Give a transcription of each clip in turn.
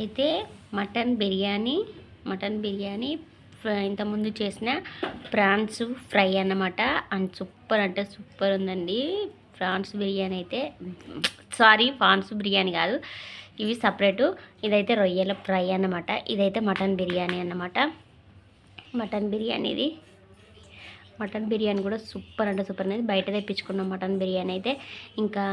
అయితే mutton biryani mutton biryani ఇంతకుముందు చేసిన ప్రాన్స్ ఫ్రై అన్నమాట. అండ్ సూపర్ అంటే సూపర్ ఉందండి. ప్రాన్స్ బిర్యానీ అయితే సారీ ప్రాన్స్ బిర్యానీ కాదు. ఇవి సపరేటు. ఇదైతే రొయ్యల ఫ్రై అన్నమాట. ఇదైతే మటన్ బిర్యానీ అన్నమాట. మటన్ బిర్యానీ ఇది మటన్ బిర్యానీ కూడా సూపర్ అంటే సూపర్ అనేది బయట తెప్పించుకున్నాం మటన్ బిర్యానీ అయితే ఇంకా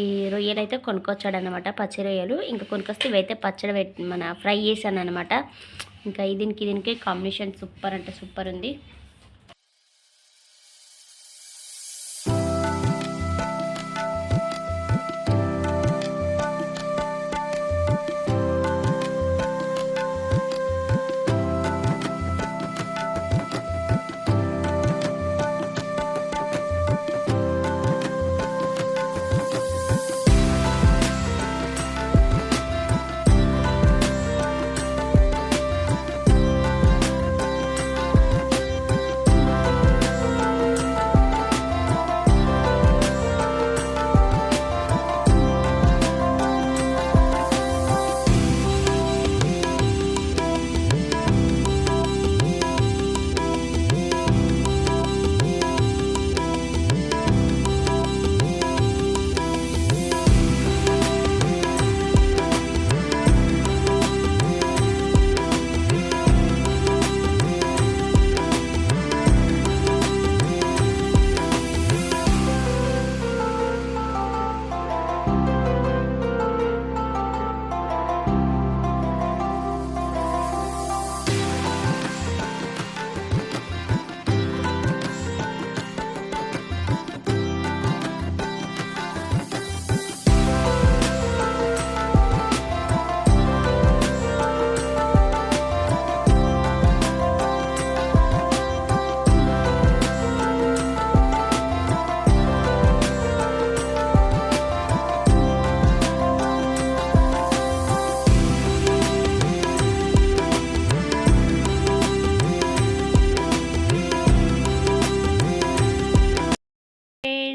ఈ రొయ్యలు అయితే కొనుక్కొచ్చాడనమాట పచ్చి రొయ్యలు. ఇంకా కొనుక్కొస్తే ఇవైతే పచ్చడి పెట్టి మన ఫ్రై చేశాను అనమాట ఇంకా దీనికి దీనికి కాంబినేషన్ సూపర్ అంటే సూపర్ ఉంది.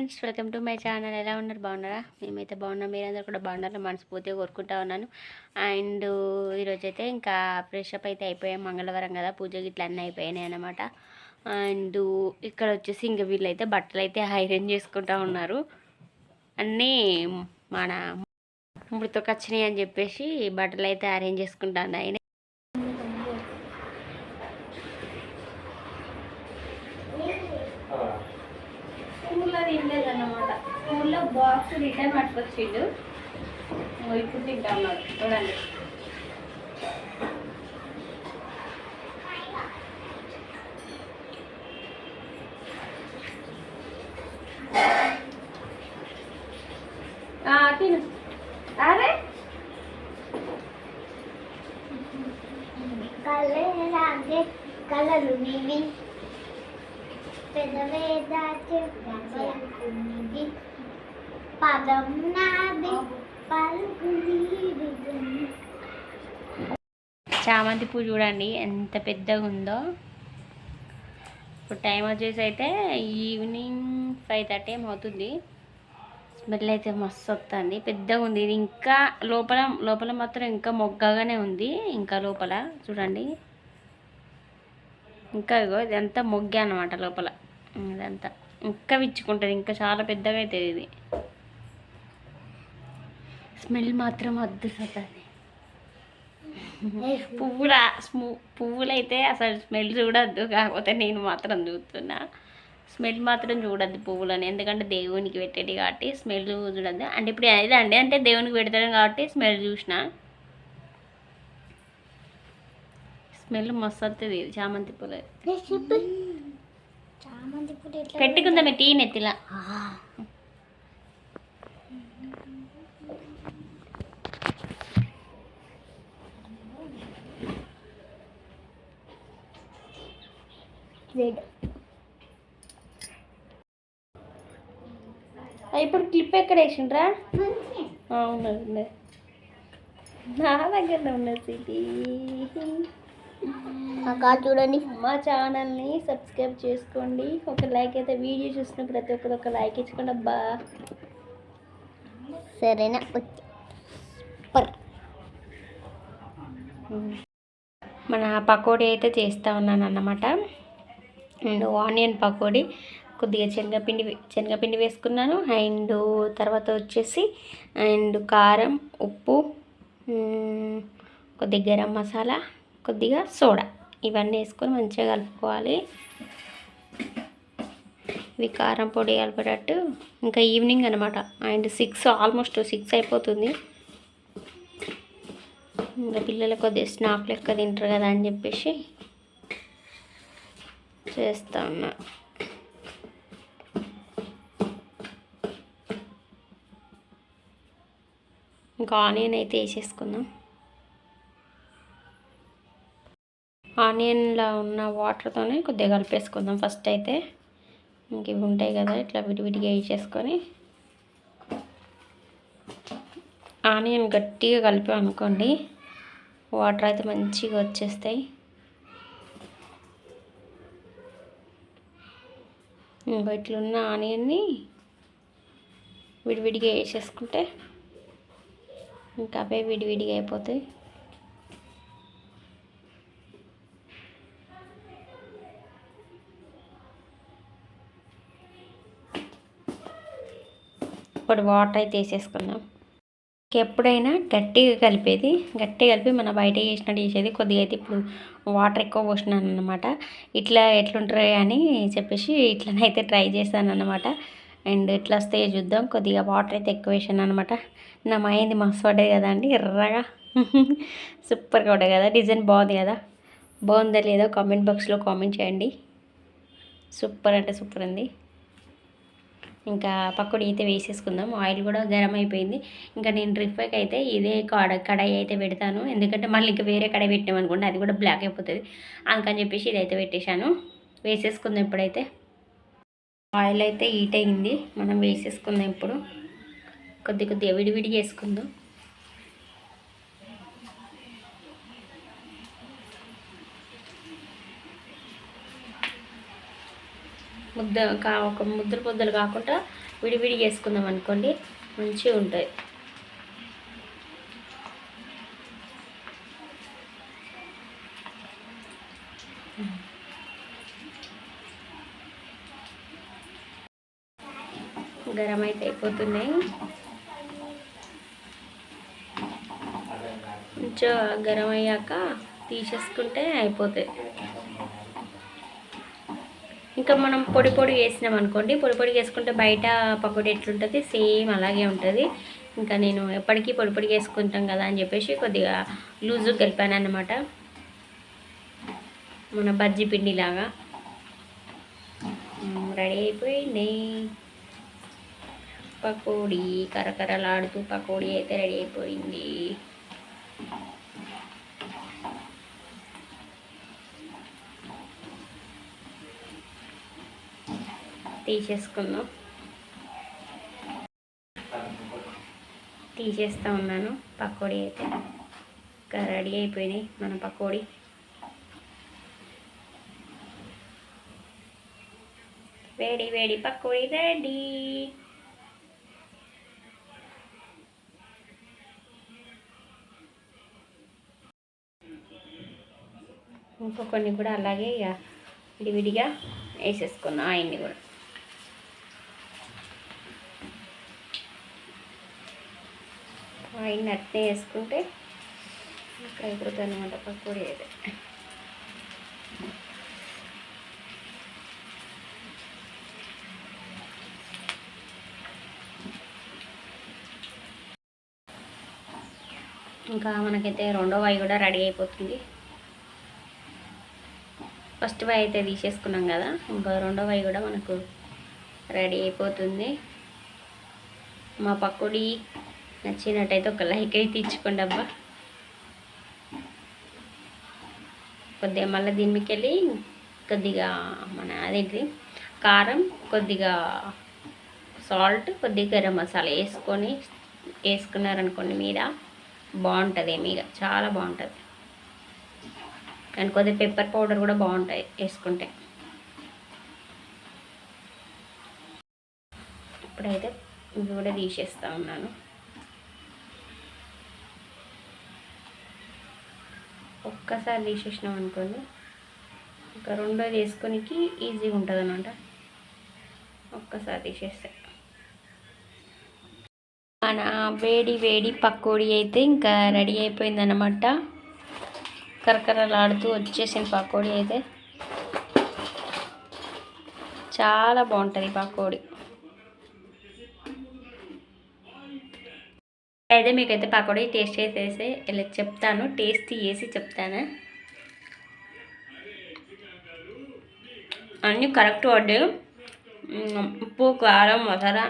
Friends welcome to my channel. ఎలా ఉన్నారు? బాగున్నారా? మేమైతే బాగున్నాం. మీరందరూ కూడా బాగున్నారా మనస్ఫూర్తిగా కోరుకుంటా ఉన్నాను. అండ్ ఈరోజు అయితే ఇంకా ఫ్రెష్ అప్ అయితే అయిపోయాం. మంగళవారం కదా పూజ గిట్ల అన్నీ అయిపోయినాయి అనమాట అండ్ ఇక్కడ వచ్చేసి ఇంక వీళ్ళైతే బట్టలు అయితే ఐరన్ చేసుకుంటా ఉన్నారు. అన్నీ మన మృతకు వచ్చినాయి అని చెప్పేసి బట్టలు అయితే అరేంజ్ చేసుకుంటాను ఆయన బాక్స్ రిటర్న్ పట్టుకొచ్చిండు. ఇప్పుడు తింటాం చూడండి. పదం నాది. చామంతి పువ్వు చూడండి ఎంత పెద్దగా ఉందో. ఇప్పుడు టైం వచ్చేసి అయితే ఈవినింగ్ ఫైవ్ థర్టీ ఏమవుతుంది స్మెల్ అయితే మస్తు వస్తుంది. పెద్దగా ఉంది. ఇది ఇంకా లోపల లోపల మాత్రం ఇంకా మొగ్గగానే ఉంది. ఇంకా లోపల చూడండి. ఇంకా ఇగో ఇదంతా మొగ్గే అనమాట లోపల. ఇదంతా. ఇంకా విచ్చుకుంటుంది. ఇంకా చాలా పెద్దగా అవుతుంది ఇది. స్మెల్ మాత్రం అద్దుతుంది పువ్వుల స్మూ పువ్వులైతే అసలు స్మెల్ చూడద్దు కాకపోతే నేను మాత్రం చూస్తున్నా. స్మెల్ మాత్రం చూడద్దు పువ్వులని ఎందుకంటే దేవునికి పెట్టేటి కాబట్టి స్మెల్ చూడద్దు. అంటే ఇప్పుడు అదే అండి అంటే దేవునికి పెడతాం కాబట్టి స్మెల్ చూసిన. స్మెల్ మస్తు వస్తుంది చామంతి పూలు పెట్టుకుందాం టీ నెత్తిలా. రెడ్ ఇప్పుడు క్లిప్ ఎక్కడ వేసిండ్రా? ఉన్నది నా దగ్గర ఉన్నది సిటీ. అక్క చూడండి. మా ఛానల్ని సబ్స్క్రైబ్ చేసుకోండి. ఒక లైక్ అయితే వీడియో చూసిన ప్రతి ఒక్కరు ఒక లైక్ ఇచ్చుకోండి అబ్బా. సరేనా సూపర్. మన పకోడీ అయితే చేస్తూ ఉన్నాను అన్నమాట అండ్ ఆనియన్ పకోడీ కొద్దిగా శనగపిండి శనగపిండి వేసుకున్నాను. అండ్ తర్వాత వచ్చేసి అండ్ కారం ఉప్పు కొద్దిగా గరం మసాలా కొద్దిగా సోడా. ఇవన్నీ వేసుకొని మంచిగా కలుపుకోవాలి. ఇది కారం పొడి కలిపేటట్టు. ఇంకా ఈవినింగ్ అనమాట అండ్ సిక్స్ ఆల్మోస్ట్ సిక్స్ అయిపోతుంది. ఇంకా పిల్లలు కొద్దిగా స్నాక్ లెక్క తింటారు కదా అని చెప్పేసి చేస్తా ఉన్నా. ఇంకా ఆనియన్ అయితే వేసేసుకుందాం. ఆనియన్లో ఉన్న వాటర్తోనే కొద్దిగా కలిపేసుకుందాం ఫస్ట్ అయితే. ఇంక ఇవి ఉంటాయి కదా ఇట్లా విడివిడిగా వేసేసుకొని ఆనియన్ గట్టిగా కలిపాం అనుకోండి వాటర్ అయితే మంచిగా వచ్చేస్తాయి. ఇంకా ఇట్లున్న ఆనియన్ని విడివిడిగా వేసేసుకుంటే ఇంకా అవే విడివిడిగా అయిపోతాయి. ఇప్పుడు వాటర్ అయితే వేసేసుకుందాం. ఎప్పుడైనా గట్టిగా కలిపేది గట్టిగా కలిపి మన బయట చేసినట్టు చేసేది. కొద్దిగా అయితే ఇప్పుడు వాటర్ ఎక్కువ పోసినాను అనమాట ఇట్లా ఎట్లుంటారు అని చెప్పేసి ఇట్లనైతే ట్రై చేశాను అనమాట అండ్ ఇట్లా వస్తే చూద్దాం. కొద్దిగా వాటర్ అయితే ఎక్కువ వేసాను అనమాట నా మైంది మస్తు పడ్డది కదా అండి. ఎర్రగా. సూపర్గా పడ్డది కదా. డిజైన్ బాగుంది కదా. బాగుందా లేదో కామెంట్ బాక్స్లో కామెంట్ చేయండి. సూపర్ అంటే సూపర్ ఉంది. ఇంకా పకోడీ అయితే వేసేసుకుందాం. ఆయిల్ కూడా గరం అయిపోయింది. ఇంకా నేను రిఫైకి అయితే ఇదే కడ కడాయి అయితే పెడతాను. ఎందుకంటే మళ్ళీ ఇంకా వేరే కడాయి పెట్టినాం అనుకోండి అది కూడా బ్లాక్ అయిపోతుంది. అందుకని చెప్పేసి ఇదైతే పెట్టేశాను. వేసేసుకుందాం ఇప్పుడైతే. ఆయిల్ అయితే హీట్ అయింది. మనం వేసేసుకుందాం ఇప్పుడు. కొద్ది కొద్దిగా విడివిడిగా వేసుకుందాం. ముద్ద కా ఒక ముద్దలు ముద్దలు కాకుండా విడివిడి చేసుకుందాం అనుకోండి మంచిగా ఉంటుంది గరం అయితే అయిపోతున్నాయి. కొంచెం గరం అయ్యాక తీసేసుకుంటే అయిపోతాయి. ఇంకా మనం పొడి పొడి వేసినాం అనుకోండి పొడి పొడి వేసుకుంటే బయట పకోడీ ఎట్లుంటుంది? సేమ్ అలాగే ఉంటుంది. ఇంకా నేను ఎప్పటికీ పొడి పొడి వేసుకుంటాం కదా అని చెప్పేసి కొద్దిగా లూజు కలిపాను అన్నమాట మన బజ్జీ పిండిలాగా. రెడీ అయిపోయింది. పకోడీ కరకరలాడుతూ పకోడీ అయితే రెడీ అయిపోయింది. తీసేసుకుందాం. తీసేస్తా ఉన్నాను. పకోడీ అయితే ఇంకా రెడీ అయిపోయినాయి. మన పకోడీ. వేడి వేడి పకోడీ రెడీ. ఇంకో కొన్ని కూడా అలాగే ఇక విడివిడిగా వేసేసుకున్నాం. ఆయన్ని కూడా. ఆయన అట్నే వేసుకుంటే ఇంకా అయిపోతుంది అనమాట పకోడీ అయితే. ఇంకా మనకైతే రెండో వై కూడా రెడీ అయిపోతుంది. ఫస్ట్ వై అయితే తీసేసుకున్నాం కదా ఇంకా రెండో వై కూడా మనకు రెడీ అయిపోతుంది. మా పకోడీ నచ్చినట్టయితే ఒక లైక్ అయితే ఇచ్చుకోండి అబ్బా. కొద్దిగా మళ్ళీ దీని వెళ్ళి కొద్దిగా మన అదేంటి కారం కొద్దిగా సాల్ట్ కొద్దిగా గరం మసాలా వేసుకొని వేసుకున్నారనుకోండి మీద బాగుంటుంది మీద చాలా బాగుంటుంది. అండ్ కొద్దిగా పెప్పర్ పౌడర్ కూడా బాగుంటాయి వేసుకుంటే. ఇప్పుడైతే ఇవి కూడా తీసేస్తా ఉన్నాను. ఒక్కసారి తీసేసినాం అనుకోండి. ఒక రెండో వేసుకొనికి ఈజీగా ఉంటుంది అనమాట ఒక్కసారి తీసేస్తే. మన వేడి వేడి పకోడీ అయితే ఇంకా రెడీ అయిపోయిందన్నమాట. కరకరలాడుతూ వచ్చేసింది పకోడీ అయితే. చాలా బాగుంటుంది పకోడీ. అయితే మీకైతే పకోడీ టేస్ట్ చేసేసి ఇలా చెప్తాను. టేస్ట్ చేసి చెప్తాను. అన్నీ కరెక్ట్ పడ్డాయి. ఉప్పు కారం మసాలా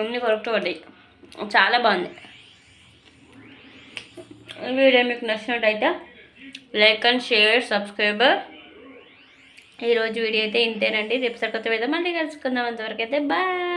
అన్నీ కరెక్ట్ పడ్డాయి. చాలా బాగుంది. వీడియో మీకు నచ్చినట్టయితే లైక్ అండ్ షేర్ సబ్స్క్రైబర్ ఈరోజు వీడియో అయితే ఇంతేనండి. రేపు సరికొత్త విధంగా మళ్ళీ కలుసుకుందాం. అంతవరకు అయితే బాయ్.